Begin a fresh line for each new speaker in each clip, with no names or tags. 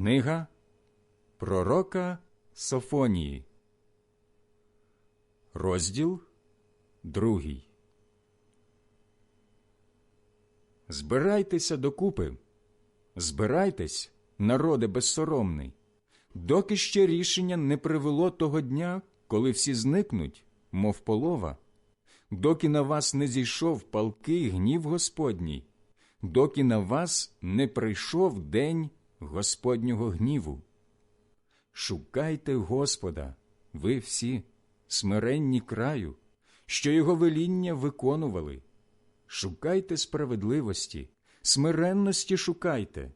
Книга Пророка Софонії, розділ другий. Збирайтеся докупи, збирайтесь, народе безсоромний, доки ще рішення не привело того дня, коли всі зникнуть, мов полова, доки на вас не зійшов палкий гнів Господній, доки на вас не прийшов день Господнього гніву. Шукайте Господа, ви всі, смиренні краю, що його веління виконували. Шукайте справедливості, смиренності шукайте.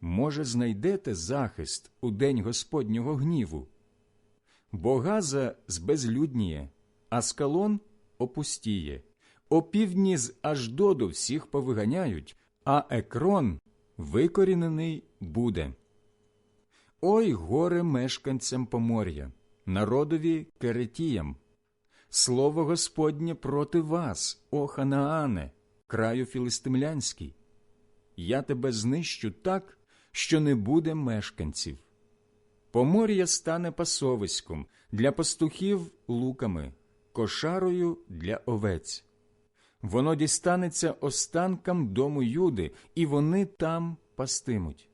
Може, знайдете захист у день Господнього гніву. Бо Газа збезлюдніє, а скалон опустіє, опівдні з Аждоду всіх повиганяють, а екрон викорінений буде. Ой горе мешканцям помор'я, народові керетіям. Слово Господнє проти вас, о Ханаане, краю філистимлянський. Я тебе знищу так, що не буде мешканців. Помор'я стане пасовиськом для пастухів луками, кошарою для овець. Воно дістанеться останкам дому Юди, і вони там пастимуть.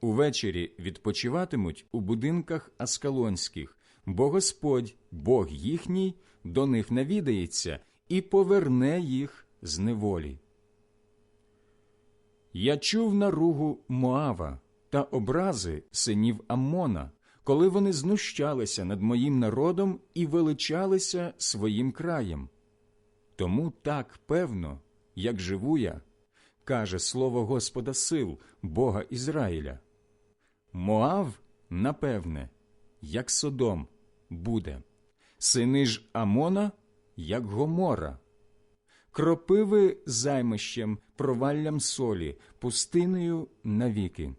Увечері відпочиватимуть у будинках аскалонських, бо Господь, Бог їхній, до них навідається і поверне їх з неволі. Я чув наругу Моава та образи синів Аммона, коли вони знущалися над моїм народом і величалися своїм краєм. Тому так певно, як живу я, каже слово Господа сил, Бога Ізраїля. Моав, напевне, як Содом, буде, сини ж Амона, як Гомора, кропиви займищем, проваллям солі, пустиною навіки.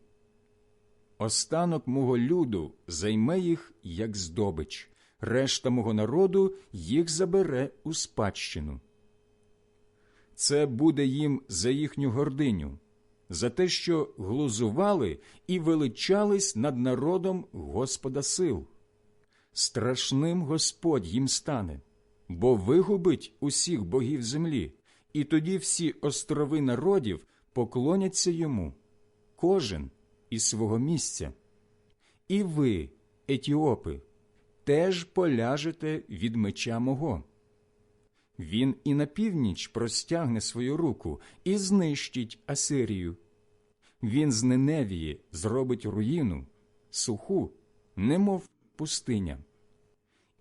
Останок мого люду займе їх, як здобич, решта мого народу їх забере у спадщину. Це буде їм за їхню гординю, за те, що глузували і величались над народом Господа сил. Страшним Господь їм стане, бо вигубить усіх богів землі, і тоді всі острови народів поклоняться йому, кожен із свого місця. І ви, етіопи, теж поляжете від меча мого. Він і на північ простягне свою руку і знищить Асирію. Він з Неневії зробить руїну, суху, немов пустиня.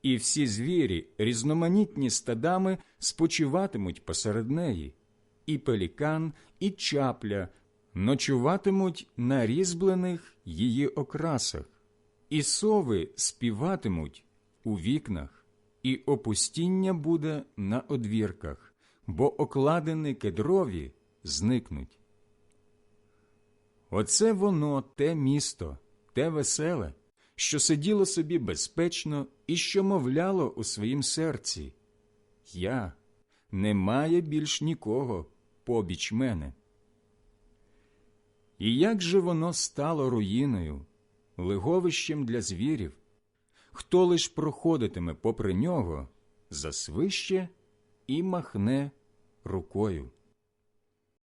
І всі звірі, різноманітні стадами, спочиватимуть посеред неї, і пелікан, і чапля ночуватимуть на різьблених її окрасах, і сови співатимуть у вікнах, і опустіння буде на одвірках, бо окладини кедрові зникнуть. Оце воно те місто, те веселе, що сиділо собі безпечно і що мовляло у своїм серці Я немає більш нікого побіч мене. І як же воно стало руїною, лиговищем для звірів, хто лиш проходитиме попри нього, засвище і махне рукою.